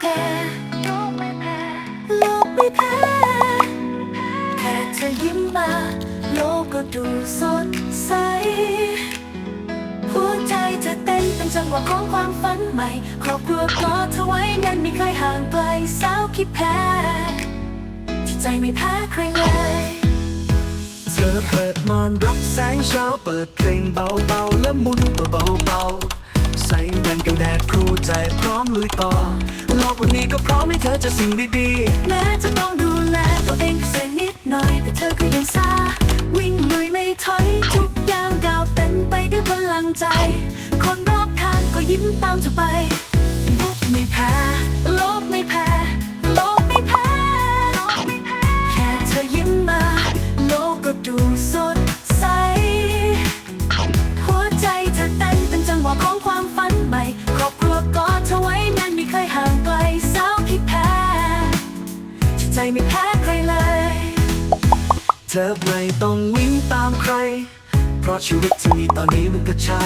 แพ้โลกไม่แพ้โลกไม่แพ้แค่เธอยิ้มมา โลกก็ดูสดใสหัวใจจะเต้นเป็นจังหวะของความฝันใหม่ ครอบครัวกอดเธอไว้แนั้นไม่เคยห่างไกลสาวคิดแพ้ที่ใจไม่แพ้ใครเลยเธอเปิดมอนรับแสงเช้าเปิดเพลงเบาๆและมุนตัวเบาๆใส่แว่นกันแดดครูใจพร้อมลุยต่อ วันนี้ก็พร้อมให้เธอเจะสิ่งดีๆ แม้จะต้องดูแลตัวเองแค่นิดหน่อย แต่เธอก็ยังซาวิ่งลุยไม่ถอยทุกอย่างก้าวเต็มไปด้วยพลังใจ คนรอบข้างก็ยิ้มตามเธอไปโลกไม่แพ้โลกไม่แพ้โลกไม่แพ้แค่เธอยิ้มมา โลกก็ดู ไม่แพ้ใครเลย เธอไม่ต้องวิ่งตามใคร เพราะชีวิตที่มีตอนนี้มันก็ใช่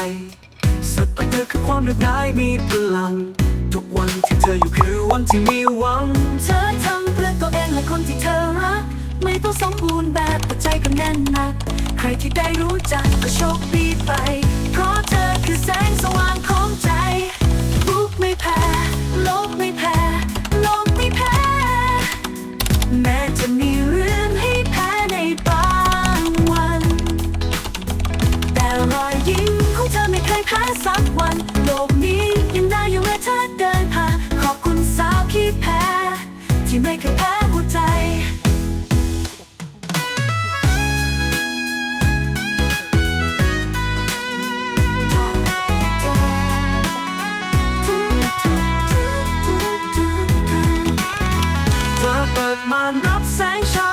สุดไปเธอคือความเรียบง่ายมีพลัง ทุกวันที่เธออยู่คือวันที่มีหวัง เธอทำเพื่อตัวเองและคนที่เธอรัก ไม่ต้องสมบูรณ์แบบแต่ใจก็แน่นหนัก ใครที่ได้รู้จักก็โชคดีไป แม้จะมีเรื่องให้แพ้ในบางวัน แต่รอยยิ้มของเธอไม่เคยแพ้สักวัน โลกนี้ยังได้อยู่เมื่อเธอเดินผ่านขอบคุณสาวที่แพ้ ที่ไม่เคยแพ้ หัวใจ